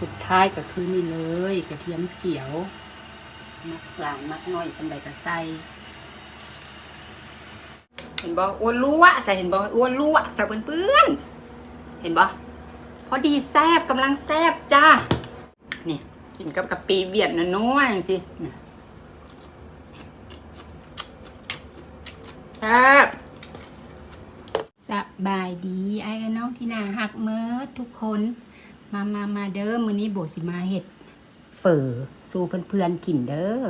สุดท้ายก็คือนี่เลยกระเทียมเจียว มักกลางมักน้อยสำใดกระใสเห็นบ่อ้วนรั่วใส่เห็นบ่อ้วนรั่วใส่เพื่อนๆเห็นบ่พอดีแซบกำลังแซบจ้านี่กินกับกะปิเวียดนะน้อยสิแซบสบายดีไอ้น้องที่น่าหักเมิดทุกคน มามามาเด้อมื้อนี้โบสิมาเฮ็ดเฝอสู่เพื่อนๆกินเด้อ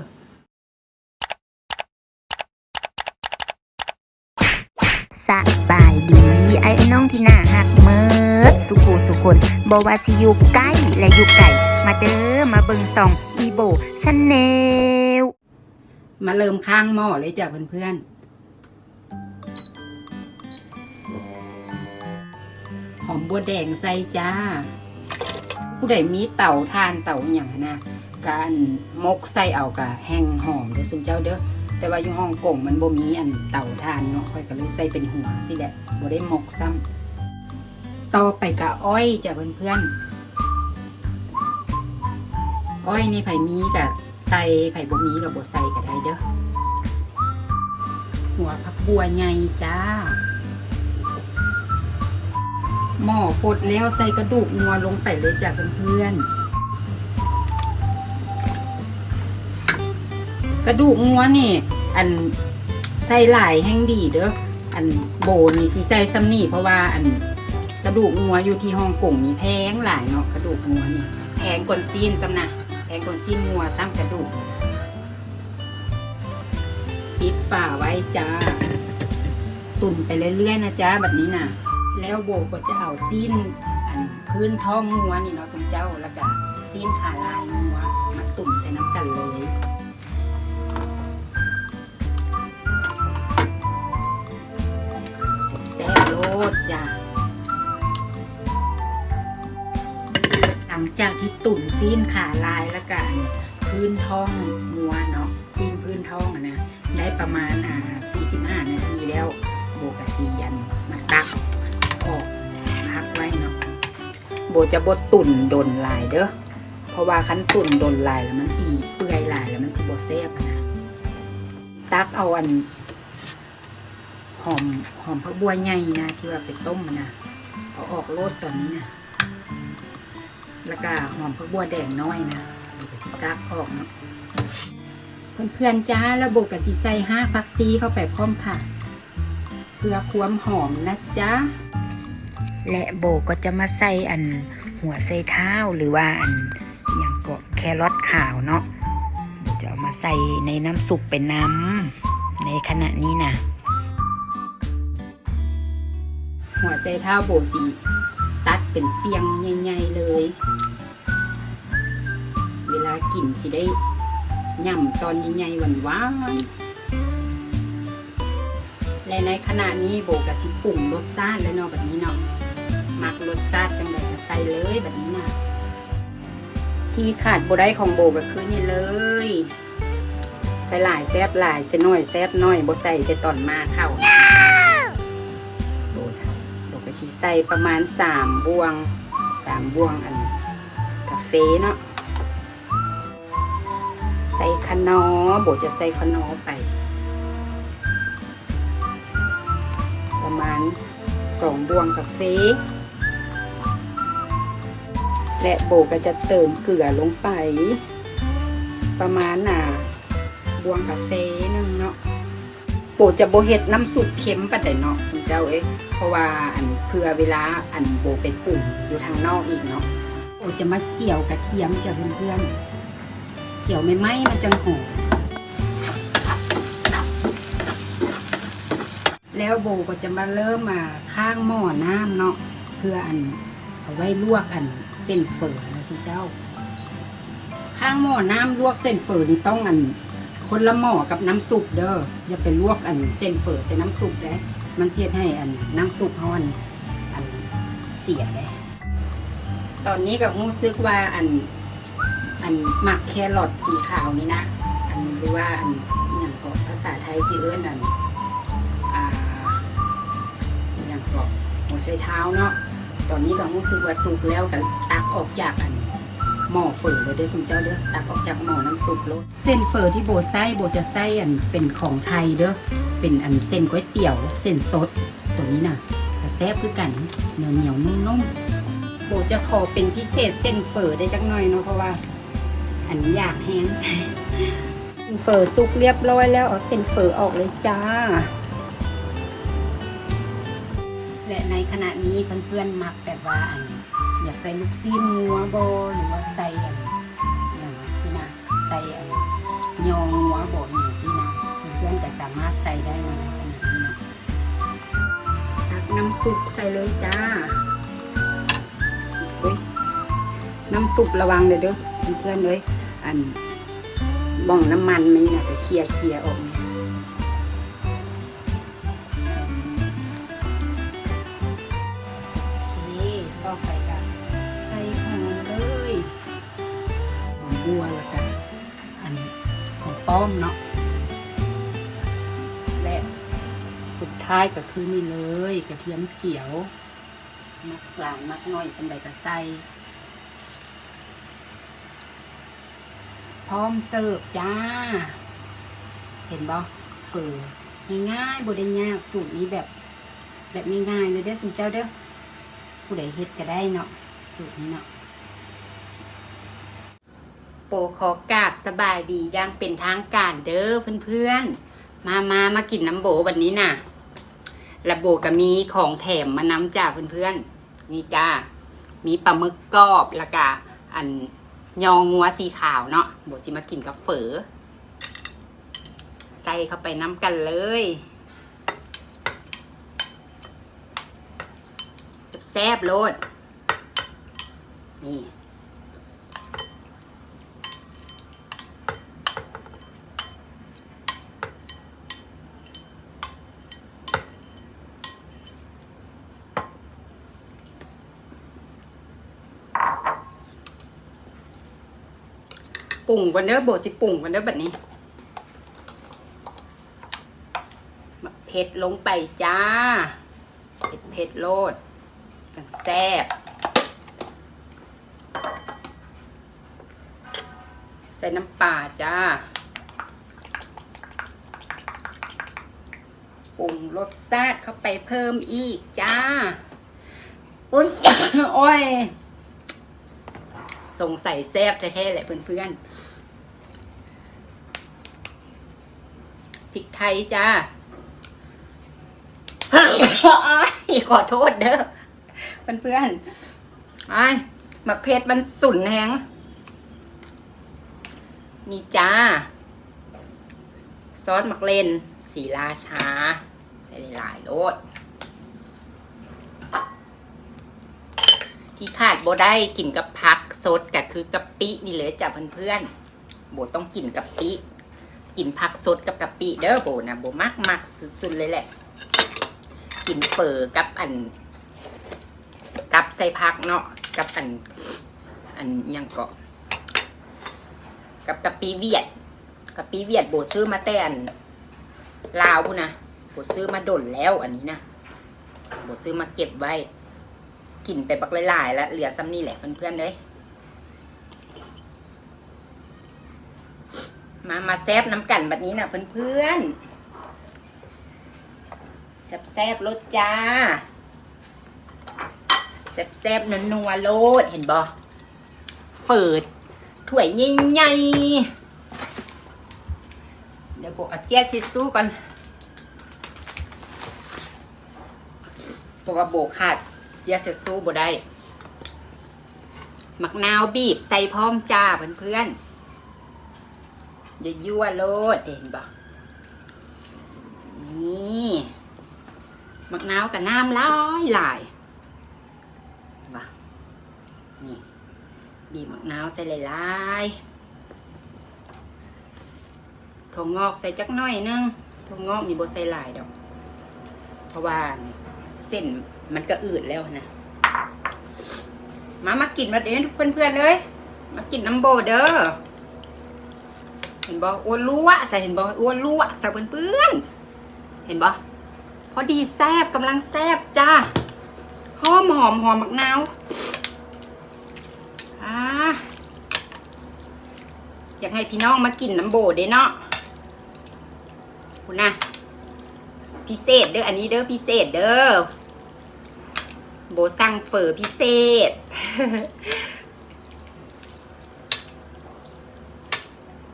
สบายดีไอ้น้องที่น่าหักเมิดสุขูสุคนบว่าสิอยู่ใกล้และอยู่ไกลมาเด้อมาเบิ่งส่องอีโบชันแนลมาเริ่มข้างหม้อเลยจ้ะเพื่อนๆ หอมบัวแดงใส่จ้า ผู้ใดมีเต่าทานเต่าอย่างนะการมกใส่เอากะแห้งหอมเด้อสุมเจ้าเด้อแต่ว่าอยู่ฮ่องกงมันบ่มีอันเต่าทานเนาะค่อยก็เลยใส่เป็นหัวสิแหละบ่ได้มกซ้ำต่อไปกะอ้อยจ้ะเพื่อนๆอ้อยนี่ไผมีกะใส่ไผบ่มีกะบ่ใส่ก็ได้เด้อหัวผักบัวใหญ่จ้า หม้อฟดแล้วใส่กระดูกงัวลงไปเลยจ้ะเพื่อนๆกระดูกงัวนี่ อันใส่หลายแห้งดีเด้ออันโบนี่สิใส่ซ้ำนี่เพราะว่าอันกระดูกงัวอยู่ที่ฮ่องกงนี่แพงหลายเนาะกระดูกงัวนี่แพงกว่าซีนซ้ำนะแพงกว่าซีนงัวซ้ำกระดูกปิดฝาไว้จ้า ตุ่นไปเรื่อยๆนะจ้าแบบนี้นะ แล้วโบก็จะเอาซีนอันพื้นท้องงัวนี่เนาะสมเจ้าแล้วก็ซีนขาลายงัวมาตุ่นใส่น้ำกันเลยแซ่บโลดจ้าหลังจากที่ตุ่นซีนขาลายแล้วก็พื้นท้องงัวเนาะซีนพื้นท้องอะนะได้ประมาณอ่า45 นาทีแล้วโบกบซียันมาตัก ออกพักไว้เนาะโบจะบดตุ่นดนลายเด้อเพราะว่าคั้นตุ่นดนลายแล้วมันสีเปื่อยลายแล้วมันสีโบเซฟนะตักเอาอันหอมหอมผักบัวใหญ่นะที่ว่าไปต้มนะเอาออกโลดตอนนี้นะแล้วก็หอมผักบัวแดงน้อยนะโบกสิตักออกเนาะเพื่อนๆจ้าระบบกับสีใส่ห้าฟักซีเข้าไปพร้อมค่ะเพื่อความหอมนะจ๊ะ และโบก็จะมาใส่อันหัวไส้เท้าหรือว่าอันอย่างก็แครอทขาวเนาะโบจะเอามาใส่ในน้ำซุปเป็นน้ำในขณะนี้นะหัวไซเท้าโบสีตัดเป็นเปียงใหญ่ๆเลย เวลากินสิได้ย่ำตอนใหญ่ๆหวานๆและในขณะนี้โบกับสิปรุงรสชาติแล้วเนาะแบบนี้เนาะ เลยก็ใส่เลยแบบนี้นะที่ขาดโบได้ของโบก็คือนี่เลย ใส่หลายแซบหลายใส่น้อยแซบน้อยโบใส่แต่ตอนมาเข้าโดดโดดกระชีใส่ประมาณสามบวงสามบวงอันกาแฟเนาะใส่ขนอโบจะใส่ขนอไป ประมาณสองบวงกาแฟ และโบก็จะเติมเกลือลงไป ประมาณน่ะบวงกาแฟนึงเนาะโปรดจะโบเฮ็ดน้ำซุปเค็มปานใดเนาะสมเจ้าเอ้ยเพราะว่าอันเพื่อเวลาอันโบไปปรุงอยู่ทางนอกอีกเนาะโปรดจะมาเจียวกระเทียมจะเพื่อนๆเจียวไม่ไหมมันจังหอมแล้วโบก็จะมาเริ่มมาข้างหม้อน้ำเนาะเพื่ออัน เอาไว้ลวกอันเส้นเฝอนะสิเจ้า ข้างหม้อน้ำลวกเส้นเฝอนี่ต้องอัน คนละหม้อกับน้ำซุปเด้ออย่าไปลวกอันเส้นเฝอใส่น้ำซุปเด้มันเสียดให้อันน้ำซุปฮ้อนอันเสียเด้ตอนนี้ก็รู้สึกว่าอันอันหมักแครอทสีขาวนี่นะ อันหรือว่าอันอย่างก็ภาษาไทยสิเอิ้นอันอ่าอย่างก็หัวไชเท้าเนาะ ตอนนี้ก็รู้สึกว่าสุกแล้วก็ตักออกจากอันหม้อเฝอเลยเด้อสมเจ้าเด้อตักออกจากหม้อน้ำซุปโลดเส้นเฝอที่โบไส้โบจะไส้อันเป็นของไทยเด้อเป็นอันเส้นก๋วยเตี๋ยวเส้นสดตัวนี้น่ะจะแซ่บคือกันเหนียวเหนียวนุ่มๆโบจะขอเป็นพิเศษเส้นเฝอได้จักหน่อยเนาะเพราะว่า อันอยากแห้งเฝอสุกเรียบร้อยแล้วเอาเส้นเฝอออกเลยจ้า และในขณะนี้เพื่อนๆมักแบบว่าอันอยากใส่ลูกซีนงัวโบหรือว่าใส่อันอย่างสินะใส่อันยองงัวโบอย่างสินะเพื่อนๆก็สามารถใส่ได้ในขณะนี้เนาะตักน้ำซุปใส่เลยจ้าเฮ้ยน้ำซุประวังเด้อเด้อเพื่อนๆเลยอันบ้องน้ำมันไหมนะไปเคลียร์เคลียร์ออก วแล้วก็อันของป้อมเนาะและสุดท้ายก็คือนี่เลยกระเทียมเจียว มักกลางมักน้อยสำใดก็ใสพร้อมเสิร์ฟจ้า เห็นบ่เฟอง่ายๆบ่ได้ยากสูตรนี้แบบ แบบง่ายๆเลยเด้อสุนเจ้าเด้อผู้ใดเฮ็ดก็ได้เนาะสูตรนี้เนาะ โปขอกราบสบายดีย่างเป็นทางการเด้อเพื่อนๆ มามามากินน้ำโบวันนี้น่ะและโบก็มีของแถมมานำจ้าเพื่อนๆ นี่จ้า มีปลาหมึกกรอบล้วก็อันยองงัวสีขาวเนาะโบสิมากินกับเฝอใส่เข้าไปน้ำกันเลยแซ่บโลดนี่ ปุ่งกันเด้อโบสิปุ่งกันเด้อแบบนี้เผ็ดลงไปจ้า เผ็ดเผ็ดโลดจังแซ่บใส่น้ำปลาจ้าปรุงรสชาติเข้าไปเพิ่มอีกจ้า อุ้ยโอ้ย สงสัยแซ่บแท้ๆแหละเพื่อนๆพริกไทยจ้าขอโทษเด้อเพื่อนๆไอ้หมักเพชรมันสุนแหงนี่จ้า ซอสหมักเลน สีราชา ใส่หลายๆโลด ที่ขาดโบได้กินกับพัก สดก็คือกะปินี่เลยจ้ะเพื่อนๆโบต้องกินกะปิกินผักสดกับกะปิเด้อโบนะโบมักมักสุดๆเลยแหละ กินเฟอกับอัน กับใส่ผักเนาะกับอัน อันยังเกาะกับกะปิเวียดกะปิเวียดโบซื้อมาแต่อันลาวพูนนะโบซื้อมาดนแล้วอันนี้นะโบซื้อมาเก็บไว้ กินไปบักหลายๆแล้วเหลือซ้ำนี่แหละเพื่อนๆเลย มามาแซบน้ำกันแบบนี้นะเพื่อนๆแซ่บรสจ้าแซ่บนัวๆโลดเห็นบ่เฟิดถ้วยใหญ่ๆเดี๋ยวกูเอาเจี๊ยซิสู้ก่อนเพราะว่าโบขาดเจี๊ยซิสู้บ่ได้มักนาวบีบใส่พร้อมจ้าเพื่อนๆ อย่ายั่วโลดเห็นบ่นี่มักนาวกับน้ำลายลายว่นี่บีบมักนาวใส่หลายถั่วงอกใส่จักหน่อยนึงถั่วงอกมีบใส่ลายดอกเพราะว่าเส้นมันก็อืดแล้วนะมามากินมาเด้เพื่อนๆเลย มากินน้ำโบเด้อ เห็นบ่อ้วนรั่วใส่เห็นบ่อ้วนรั่วใส่เพื่อนๆเห็นบ่พอดีแซบกำลังแซบจ้าหอมหอมหอมมักนาวอ่าอยากให้พี่น้องมากินน้ำโบเด้เนาะคุณนะพิเศษเด้ออันนี้เด้อพิเศษเด้อโบสั่งเฝอพิเศษ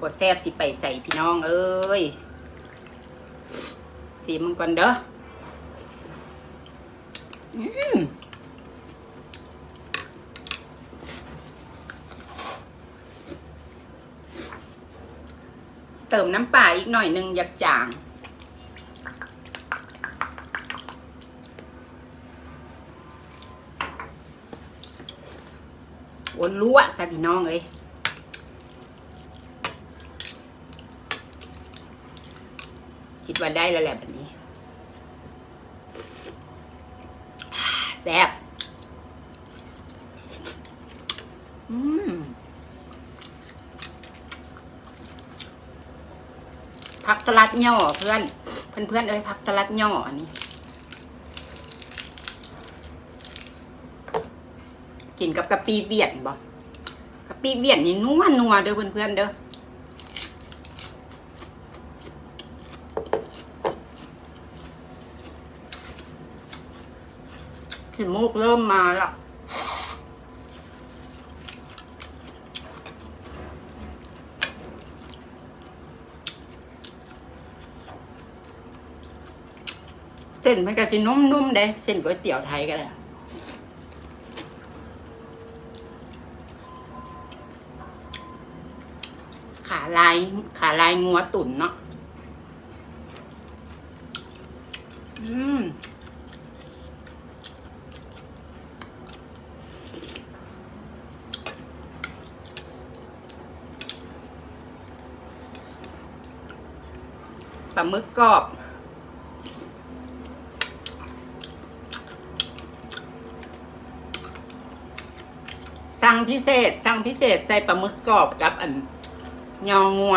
บแซบสิไปใส่พี่น้องเอ้ยสีมันก่อนเด้อเติมน้ำปลาอีกหน่อยหนึ่งอยากจางวนรั่วซะพี่น้องเอ้ย คิดว่าได้แล้วแหละแบบนี้แซ่บอืมผักสลัดย่อเพื่อน เพื่อนเพื่อนเอ้ยผักสลัดย่ออันนี้ กินกับกะปิเวียนบ่กะปิเวียนนี่นัวนัวเด้อเพื่อนเพื่อนเด้อ ขี้มูกเริ่มมาล้วเส้นมันก็จะนุ่มๆเด้เส้นก๋วยเตี๋ยวไทยก็ได้ขาลายขาลายงัวตุ๋นเนาะอืม ปลาหมึกกรอบ สั่งพิเศษ สั่งพิเศษใส่ปลาหมึกกรอบกับอันยองัว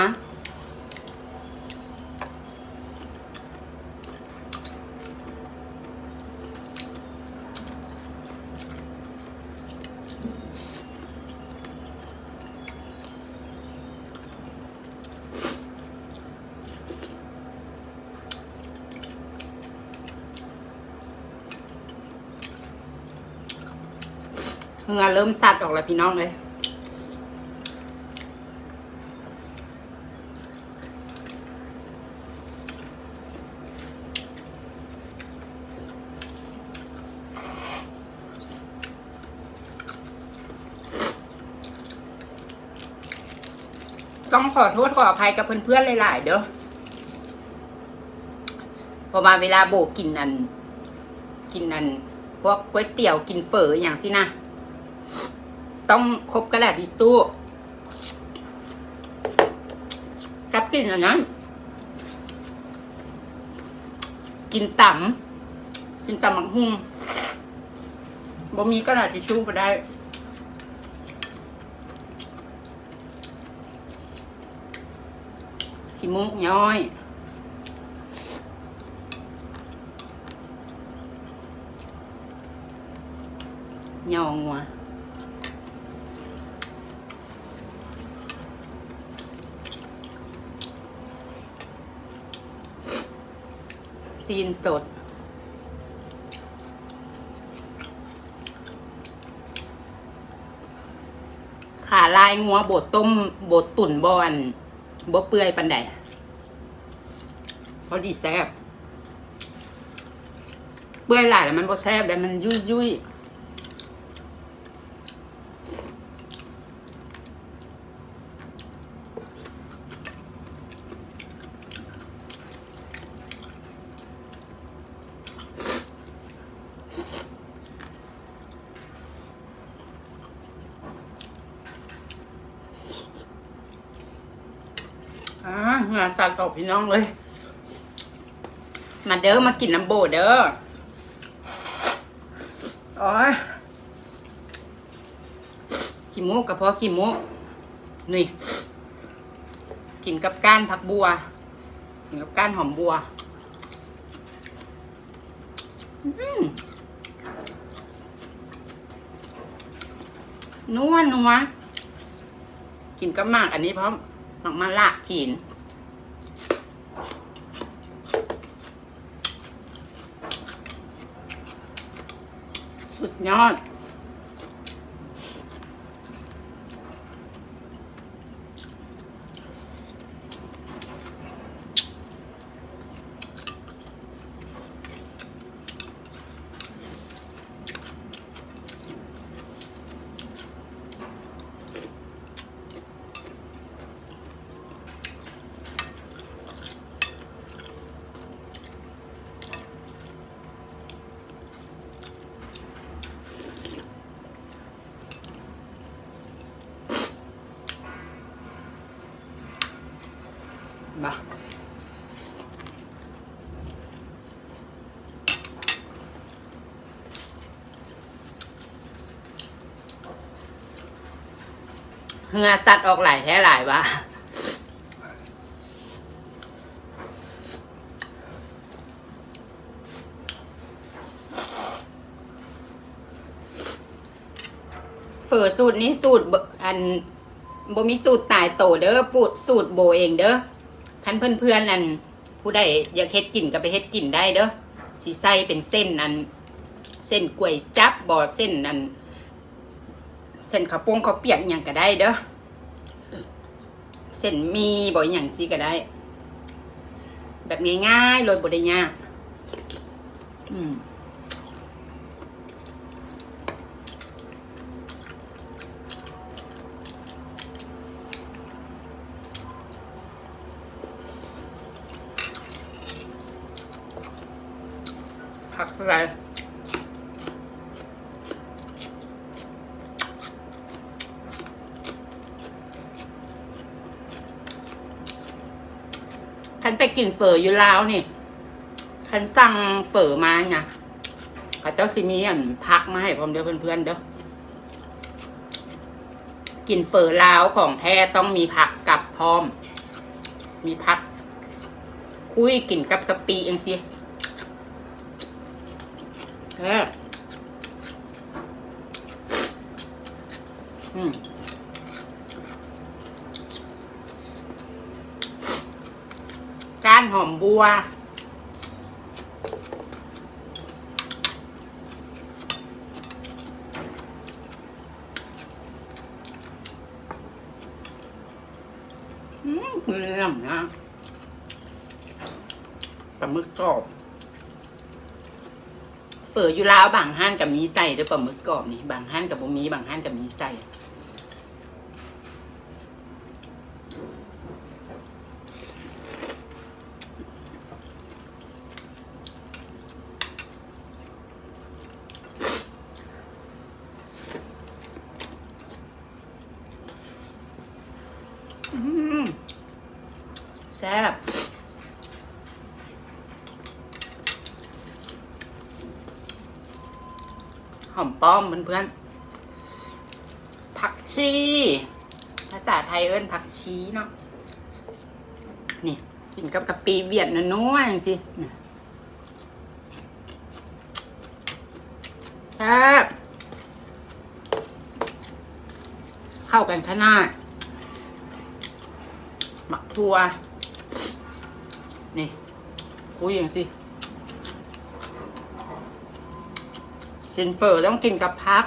อเริ่มสัดออกแล้วพี่น้องเลยต้องขอโทษขออภัยกับเพื่อนๆหลายๆเด้อเพอมาเวลาโบกินอัน กินอัน พวกก๋วยเตี๋ยวกินเฝออย่างสินะ ต้องครบกระดาษทิชชู่กับกินอันนั้น กินต่ำกินต่ำมักหุ่งบ่มีกระดาษทิชชู่ก็ได้ขี้มูกย้อยยองว่ะ ซีนสด ขาลายงัวบดต้มบดตุ่นบอนบดเปื่อยปันใดพอดีแซ่บเปื่อยหลายแล้วมันบดแซ่บแต่มันยุ่ยยุ่ยๆ อ่างานสัตว์ตก พี่น้องเลย มาเด้อมากินน้ำโบเด้อโอ้ยขี้มูกกับพ่อขี้มูกนี่ กินกับก้านผักบัว กินกับก้านหอมบัวอืมนัวนัวกินกับหมาก อันนี้พร้อมมักมาละจีน สุด เหงือสัตว์ออกหลายแท้หลายวะเฟอสูตรนี้สูตรอันบ่มีสูตรตายโตเด้อปูดสูตรโบเองเด้อคันเพื่อนๆนั่นผู้ใดอยากเฮ็ดกินก็ไปเฮ็ดกินได้เด้อสิใส่เป็นเส้นอัน เส้นกล้วยจับบ่อเส้นอัน ส้นข้าวโป่งข้าวเปียกหยังก็ได้เด้อเส้นมีบ่หยังสิก็ได้ แบบง่ายๆโดบ่ได้ยากอืมผักอะไร คันไปกินเฝออยู่แลาวนี่คันสั่งเฝอมาไงเขาเจ้าสิมีอันพักมาให้พร้อมเด้อเพื่อนๆเด้อ กินเฝอลาวของแท้ต้องมีผักกับพร้อม มีผัก คุยกินกับกะปิเองสิเอออืม ก้าน หอมบัว อืมเลื่อมนะปลาหมึกกรอบเฝออยู่ลาวบางห้านกับมีใส่หรือปลาหมึกกรอบนี่บางห้านกับบ่มีบางห้านกับมีใส่ อืมแซ่บหอมป้อมเพื่อนๆผักชี ภาษาไทยเอิ้นผักชีเนาะ นี่กินกับกะปิเวียดนะนัวอย่างสินี่แซ่บเข้ากันขนาดหมักทัว คุยอย่างสิกินเฟอร์ต้องกินกับพัก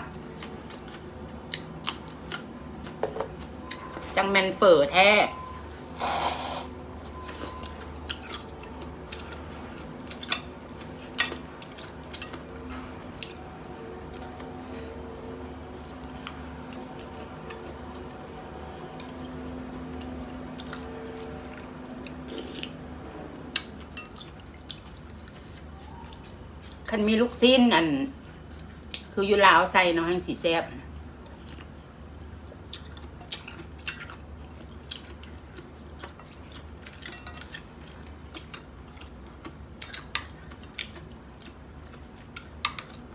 จังแมนเฟอร์แท้ คันมีลูกสิ้นอัน คืออยู่ลาวใส่เนาะแห้งสีแซ่บ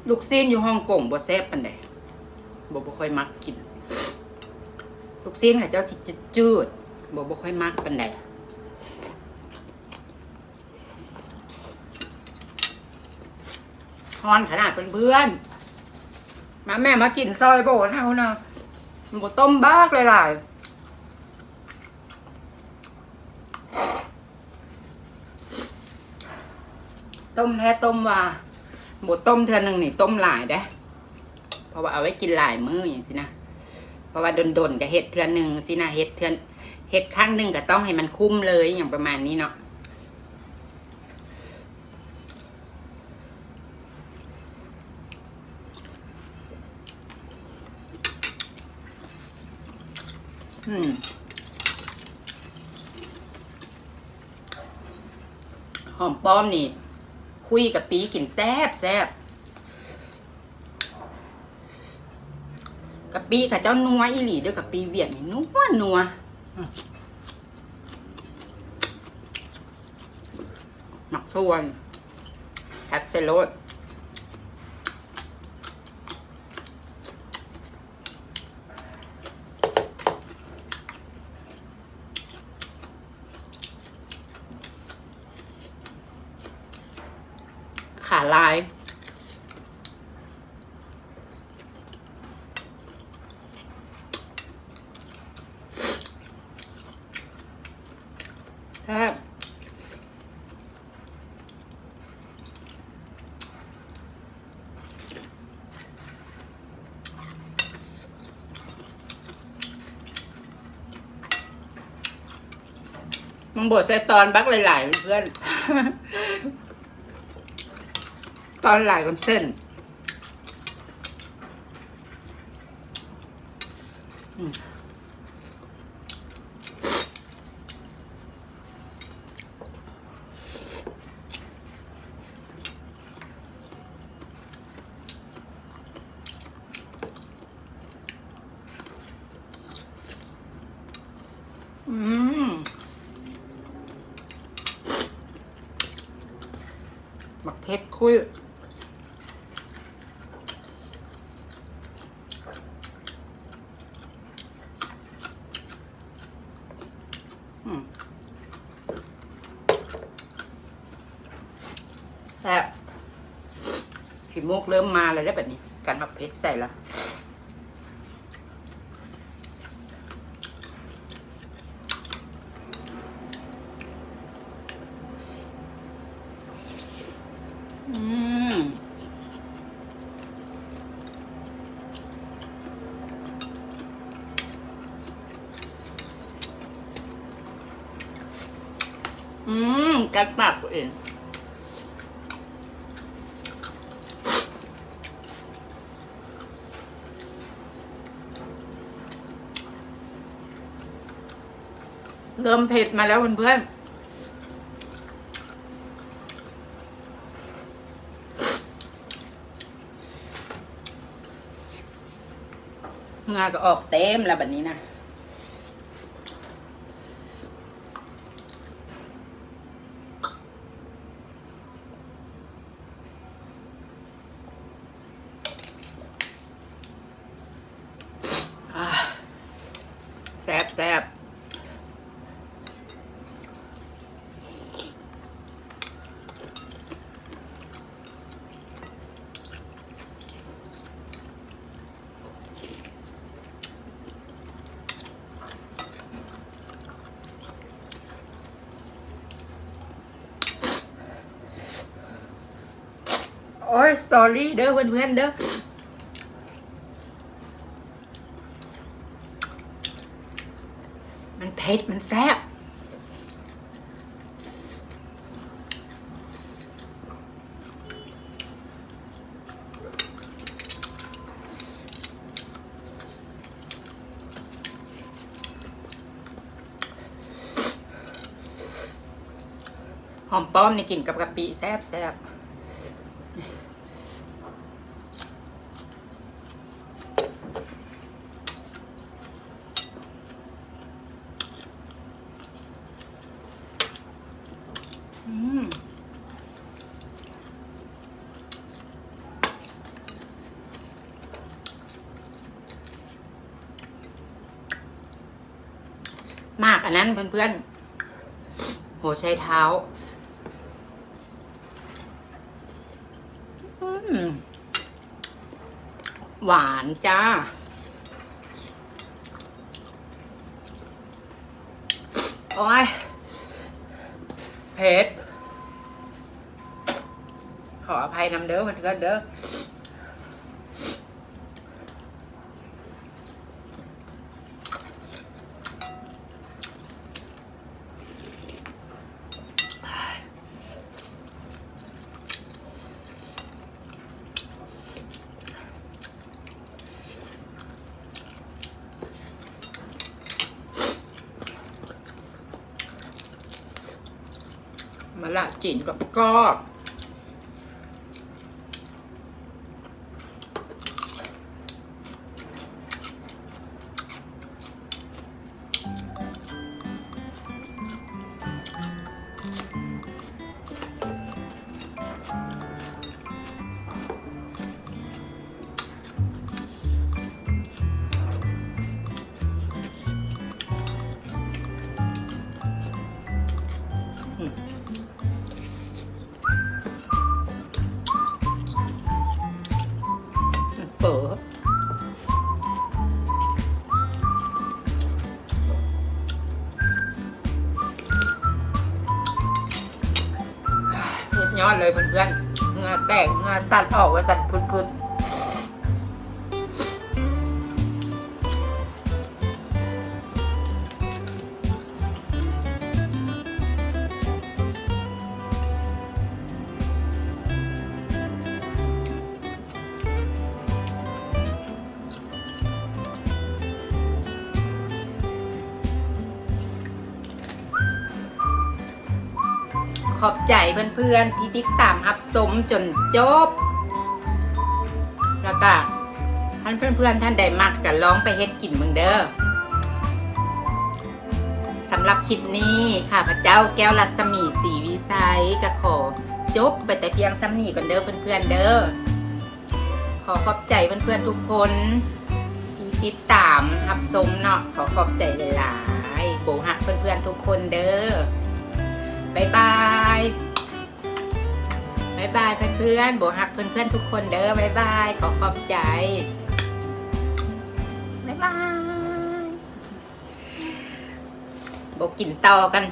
ลูกสิ้นอยู่ฮ่องกงบ่แซ่บปานใดบ่บ่ค่อยมักกิน ลูกสิ้นค่ะเจ้าสิจืดบ่บ่ค่อยมักปานใด ทอนขนาดเพื่อนมาแม่มากินซอยโบนเฮานะโบต้มบ้ากเลยหลาต้มแท้ต้มว่าบต้มเทือนหนึ่งนี่ต้มหลายได้ เพราะว่าเอาไว้กินหลายมื้ออย่างสินะ เพราะว่าโดนๆกับเห็ดเทือนหนึ่งสินะเห็ดเทือนเห็ดข้างหนึ่งก็ต้องให้มันคุ้มเลยอย่างประมาณนี้เนาะ อืมหอมป้อมนี่ คุยกับปีกลิ่นแซบแซบกับปีค่ะเจ้านัวอีหลีเด้อกับปีเวียดนี่นัวนัวหมักส่วนทัดเซโรดขาลาย ครับ มึงบดใส่ตอนบักหลายๆเพื่อน ตอนหลายกันเส้น อืม อืมบักเพชรคุยอืมแซ่บ ขีมุกเริ่มมาเลยได้แบบนี้ การบักเพชรใส่ละ อืม อืม กัดปากตัวเอง เริ่ มเผ็ดมาแล้วเพื่อนๆเหงาก็ออกเต็มแล้วแบบนี้นะแซบแซบ โอ้ยสอรี่เด้อเพื่อนๆเด้อมันเผ็ดมันแซ่บหอมป้อมนี่กินกับกะปิแซ่บแซ่บอืมมากอันนั้น เพื่อนๆ หัวใช้เท้า หวานจ้า โอ้ยเผ็ดขออภัยนำเด้อเพื่อนเด้อ มะล เลยเพื่อนๆเหงือแตกเหงือสั่นออกว่าสั่นพุดๆ ขอบใจเพื่อนๆ ที่ติดตามรับชมจนจบ แล้วก็ท่านเพื่อนๆ ท่านใดมักกันลองไปเฮ็ดกินเมืองเด้อสำหรับคลิปนี้ค่ะพระเจ้าแก้วรัศมีสีวิสัยก็ขอจบไปแต่เพียงซ้ำนี้ก่อนเด้อเพื่อนๆเด้อขอขอบใจเพื่อนๆทุกคนที่ติดตามรับชมเนาะขอขอบใจหลายๆโบหักเพื่อนๆทุกคนเด้อ บายบายบายบายเพื่อนๆโบหักเพื่อนๆทุกคนเด้อบายบายขอขอบใจบายบายโบกินต่อกัน